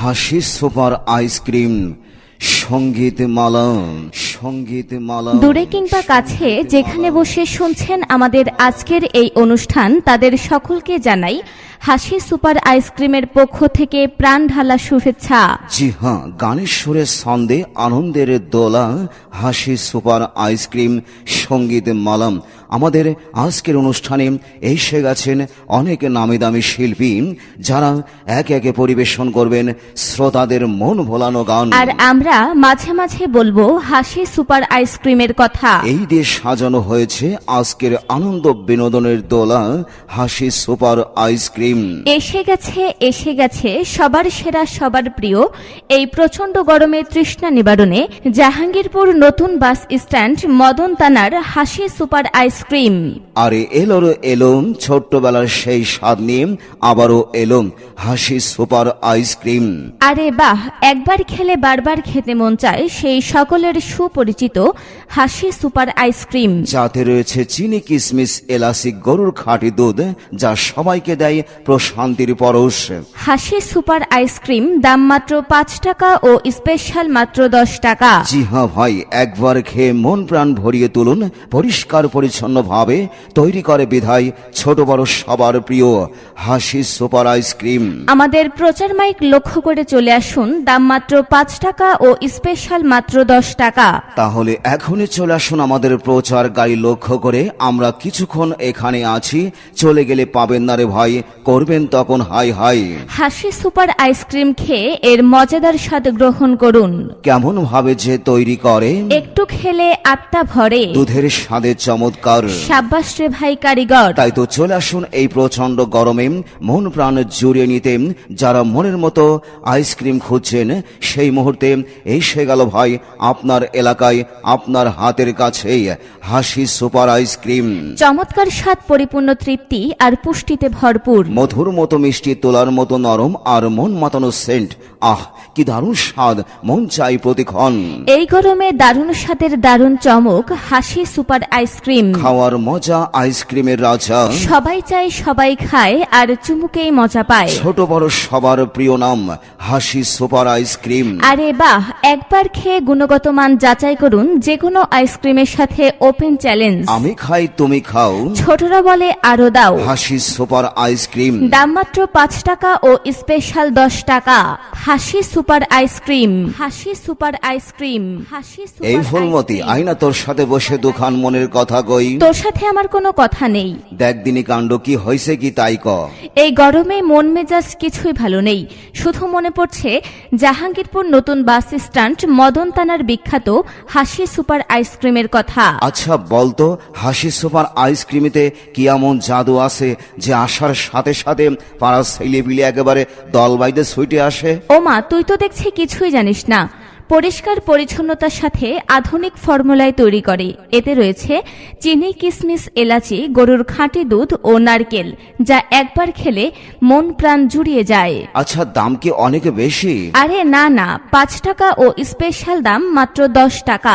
হাসি super ice cream সংগীত মালা সংগীত মালা। দূরে কিংবা কাছে যেখানে বসে শুনছেন আমাদের আজকের এই অনুষ্ঠান তাদের সকলকে জানাই হাসি সুপার আইসক্রিমের পক্ষ থেকে প্রাণ ঢালা শুভেচ্ছা। জি হ্যাঁ গানের সুরে ছন্দে আনন্দের দোলা হাসি সুপার আইসক্রিম সংগীত মালাম আমাদের আজকের অনুষ্ঠানে এসে গেছেন অনেক নামি দামি শিল্পী যারা একে একে পরিবেশন করবেন শ্রোতাদের মন ভোলানো গান। আর আমরা মাঝে মাঝে বলব হাসি সুপার আইসক্রিমের কথা। এই দিয়ে সাজানো হয়েছে আজকের আনন্দ বিনোদনের দোলা হাসি সুপার আইসক্রিম এসে গেছে এসে গেছে সবার সেরা সবার প্রিয় এই প্রচণ্ড গরমে তৃষ্ণা নিবারণে জাহাঙ্গীরপুর নতুন বাস স্ট্যান্ড মদন তানার হাসি সুপার আইসক্রিম আরে এলোর এলোম ছোট্টবেলার সেই স্বাদ নিয়ে আবারও এলোম হাসি সুপার আইসক্রিম। আরে বাহ একবার খেলে বারবার খেতে মন চায় সেই সকলের সুপরিচিত হাসি সুপার আইসক্রিম। যাতে রয়েছে চিনি কিসমিস এলাচি গরুর খাঁটি দুধ যা সবাইকে দেয় প্রশান্তির পরশ। হাসি সুপার আইসক্রিম দাম মাত্র পাঁচ টাকা ও স্পেশাল মাত্র দশ টাকা। জি হ্যাঁ ভাই একবার খেয়ে মন প্রাণ ভরিয়ে তুলুন পরিষ্কার পরিচ্ছন্ন ভাবে তৈরি করে বিধায় ছোট বড় সবার প্রিয় হাসি সুপার আইসক্রিম। আমাদের প্রচার মাইক লক্ষ্য করে চলে আসুন দাম মাত্র পাঁচ টাকা ও স্পেশাল মাত্র দশ টাকা। তাহলে এখনই চলে আসুন আমাদের প্রচার গাড়ি লক্ষ্য করে। আমরা কিছুক্ষণ এখানে আছি চলে গেলে পাবেন না রে ভাই করবেন তখন হাই হাই। হাসি সুপার আইসক্রিম খেয়ে এর মজাদার স্বাদ গ্রহণ করুন। কেমন ভাবে যে তৈরি করে। একটু খেলে আত্মা ভরে। দুধের স্বাদে চমৎকার সাব্বাস রে ভাই কারিগর। তাই তো চলে আসুন এই প্রচণ্ড গরমে। মন প্রাণ জুড়িয়ে নিতে যারা মনের মতো আইসক্রিম খুঁজছেন সেই মুহূর্তে এসে গেল ভাই আপনার এলাকায় আপনার হাতের কাছেই হাসি সুপার আইসক্রিম। চমৎকার স্বাদ পরিপূর্ণ তৃপ্তি আর পুষ্টিতে ভরপুর। মধুর মতো মিষ্টি তোলার মতো নরম আর মন মাতানো সেন্ট। আহ কি দারুণ স্বাদ মন চাই প্রতিক্ষণ। এই গরমে দারুণ স্বাদের দারুণ চমক হাসি সুপার আইসক্রিম। খাওয়ার মজা আইসক্রিমের রাজা। সবাই চায় সবাই খায় আর চুমুকেই মজা পায়। ছোট বড় সবার প্রিয় নাম হাসি সুপার আইসক্রিম। আরে বাহ একবার খেয়ে গুণগত মান যাচাই করুন যে কোনো আইসক্রিমের সাথে ওপেন চ্যালেঞ্জ। আমি খাই তুমি খাও। ছোটরা বলে আরও দাও। হাসি সুপার আইসক্রিম। দাম মাত্র পাঁচ টাকা ও স্পেশাল দশ টাকা। Hashi super ice cream. Hashi super ice cream. Hashi এই ফুলমতি। আইনা তোর সাথে বসে দুখান মনের কথা কই। তোর সাথে আমার কোনো কথা নেই। দেখ দিনী কাণ্ড কি হয়েছে কি তাই ক। এই গরমে মন মেজাজ কিছুই ভালো নেই। শুধু মনে পড়ছে জাহাঙ্গীরপুর নতুন বাস স্ট্যান্ড মদন তানার বিখ্যাত হাসি সুপার আইসক্রিমের কথা। আচ্ছা বলতো হাসি সুপার আইসক্রিমেতে কি এমন জাদু আছে যে আসার সাথে সাথে পাড়ার ছেলে বিলে একেবারে দল বাইতে ছুটে আসে? ও মা তুই তো দেখছি কিছুই জানিস না। পরিষ্কার পরিচ্ছন্নতার সাথে আধুনিক ফর্মুলায় তৈরি করে। এতে রয়েছে চিনি কিসমিস এলাচি গরুর খাঁটি দুধ ও নারকেল যা একবার খেলে মন প্রাণ জুড়িয়ে যায়। আচ্ছা দাম কি অনেক বেশি? আরে না না পাঁচ টাকা ও স্পেশাল দাম মাত্র দশ টাকা।